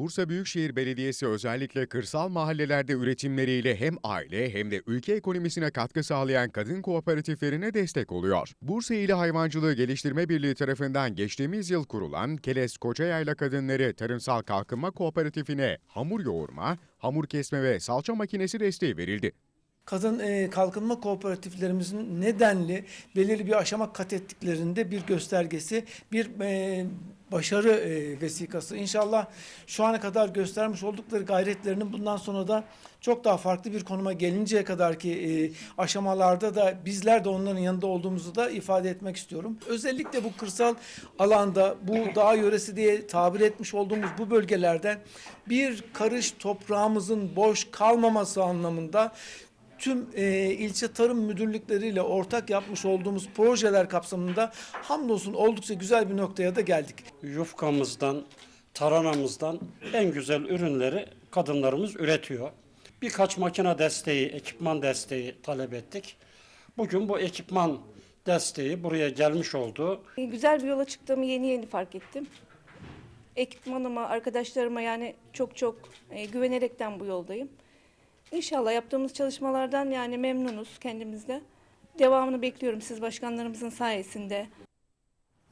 Bursa Büyükşehir Belediyesi özellikle kırsal mahallelerde üretimleriyle hem aile hem de ülke ekonomisine katkı sağlayan kadın kooperatiflerine destek oluyor. Bursa İli Hayvancılığı Geliştirme Birliği tarafından geçtiğimiz yıl kurulan Keles Koçayayla Kadınları Tarımsal Kalkınma Kooperatifine hamur yoğurma, hamur kesme ve salça makinesi desteği verildi. Kadın e, kalkınma kooperatiflerimizin nedenli belirli bir aşama kat ettiklerinde bir göstergesi, bir e, başarı e, vesikası. İnşallah şu ana kadar göstermiş oldukları gayretlerinin bundan sonra da çok daha farklı bir konuma gelinceye kadar ki e, aşamalarda da bizler de onların yanında olduğumuzu da ifade etmek istiyorum. Özellikle bu kırsal alanda, bu dağ yöresi diye tabir etmiş olduğumuz bu bölgelerde bir karış toprağımızın boş kalmaması anlamında tüm e, ilçe tarım müdürlükleriyle ortak yapmış olduğumuz projeler kapsamında hamdolsun oldukça güzel bir noktaya da geldik. yufkamızdan, taranamızdan en güzel ürünleri kadınlarımız üretiyor. Birkaç makine desteği, ekipman desteği talep ettik. Bugün bu ekipman desteği buraya gelmiş oldu. Güzel bir yola çıktığımı yeni yeni fark ettim. Ekipmanıma, arkadaşlarıma yani çok çok e, güvenerekten bu yoldayım. İnşallah yaptığımız çalışmalardan yani memnunuz kendimizde. Devamını bekliyorum siz başkanlarımızın sayesinde.